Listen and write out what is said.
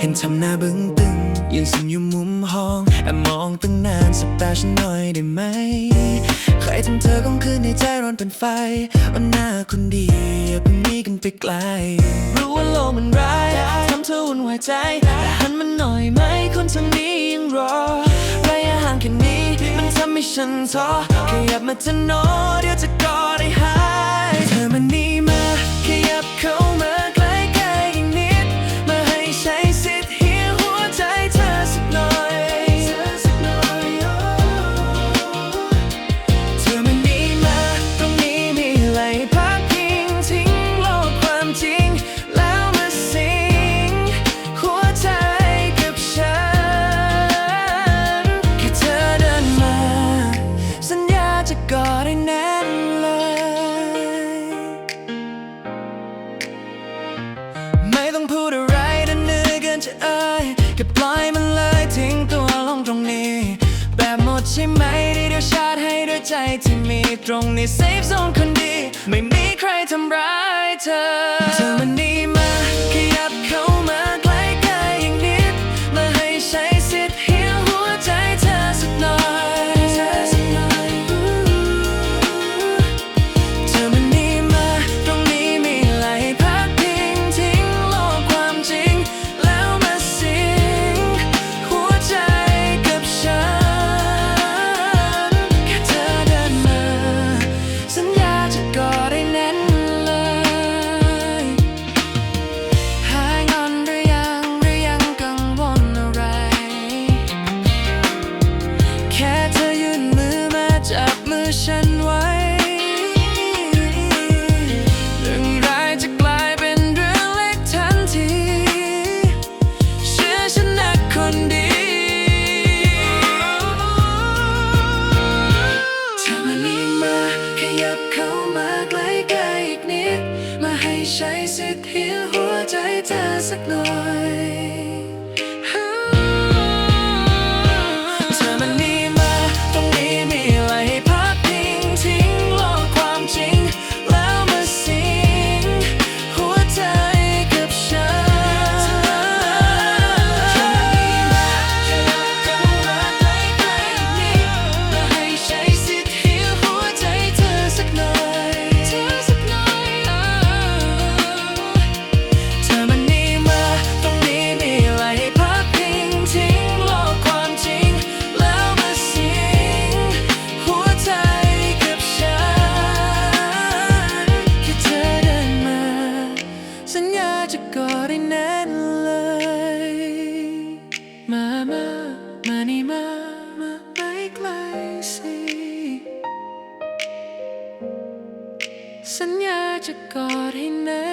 เห็นทำหน้าบึ้งตึงยืนซึมอยู่มุมห้องแอบมองตั้งนานสบตาฉันหน่อยได้ไหม ใครทำเธอของคืนในใจร้อนเป็นไฟวันหน้าคนดีอย่าเพิ่งหนีกันไปไกล รู้ว่าโลกมันร้ายทำเธอวุ่นวายใจแต่หันมาหน่อยไหมคนทางนี้ยังรอระยะห่างแค่นี้มันทำให้ฉันท้อขยับมาเธอโนเดี๋ยวจะกอดให้หา ก็ปล่อยมันเลยทิ้งตัวลงตรงนี้ แบบหมดใช่ไหมที่เดียวชาติให้ด้วยใจที่มีตรงนี้ safe zone คนดี ไม่มีใครทำร้ายเธอ เธอมันนี่มาขยับ หัวใจเธอสักหน่อย จะกอดให้แน่นเลย มามามานี่มา มาใกล้ๆสิสัญญาจะกอดให้แน่